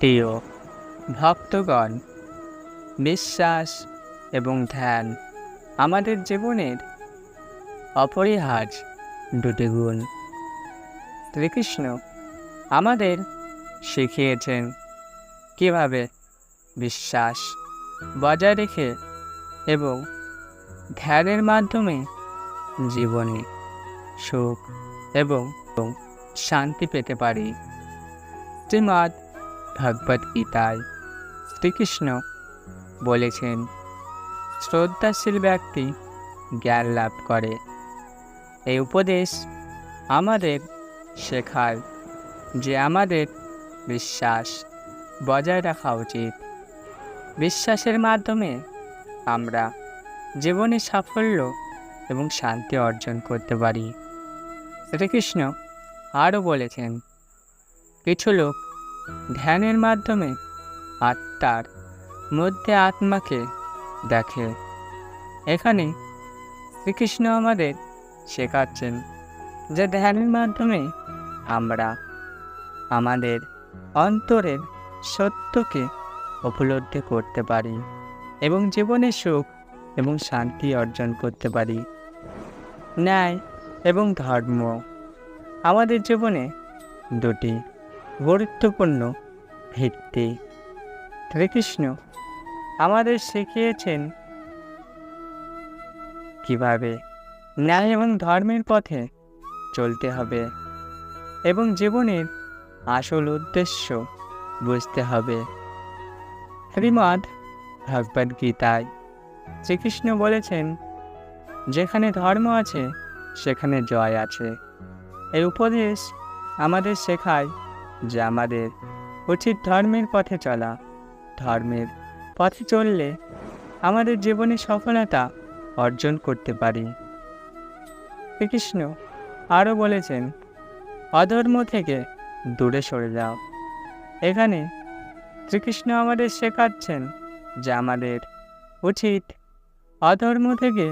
প্রিয় ভক্তগণ, বিশ্বাস এবং ধ্যান আমাদের জীবনের অপরিহার্য দুটি গুণ। শ্রীকৃষ্ণ আমাদের শিখিয়েছেন কীভাবে বিশ্বাস বজায় রেখে এবং ধ্যানের মাধ্যমে জীবনে সুখ এবং শান্তি পেতে পারি। শ্রীমৎ ভগবত গীতায় শ্রীকৃষ্ণ বলেছেন, শ্রদ্ধাশীল ব্যক্তি জ্ঞান লাভ করে। এই উপদেশ আমাদের শেখায় যে আমাদের বিশ্বাস বজায় রাখা উচিত। বিশ্বাসের মাধ্যমে আমরা জীবনে সাফল্য এবং শান্তি অর্জন করতে পারি। শ্রীকৃষ্ণ আরও বলেছেন, কিছু লোক ধ্যানের মাধ্যমে আত্মার মধ্যে আত্মাকে দেখে। এখানে শ্রীকৃষ্ণ আমাদের শেখাচ্ছেন যে ধ্যানের মাধ্যমে আমরা আমাদের অন্তরের সত্যকে উপলব্ধি করতে পারি এবং জীবনে সুখ এবং শান্তি অর্জন করতে পারি। ন্যায় এবং ধর্ম আমাদের জীবনে দুটি গুরুত্বপূর্ণ ভিত্তি। শ্রীকৃষ্ণ আমাদের শিখিয়েছেন কীভাবে ন্যায় এবং ধর্মের পথে চলতে হবে এবং জীবনের আসল উদ্দেশ্য বুঝতে হবে। শ্রীমদ ভগবদ গীতায় শ্রীকৃষ্ণ বলেছেন, যেখানে ধর্ম আছে, সেখানে জয় আছে। এই উপদেশ আমাদের শেখায় যে আমাদের উচিত ধর্মের পথে চলা, ধর্মের পথে চললে আমাদের জীবনে সফলতা অর্জন করতে পারি। শ্রীকৃষ্ণ আরও বলেছেন, অধর্ম থেকে দূরে সরে যাও। এখানে শ্রীকৃষ্ণ আমাদের শেখাচ্ছেন যে আমাদের উচিত অধর্ম থেকে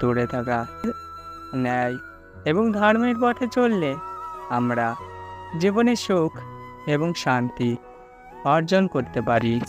দূরে থাকা, ন্যায় এবং ধর্মের পথে চললে আমরা জীবনে সুখ এবং শান্তি অর্জন করতে পারি।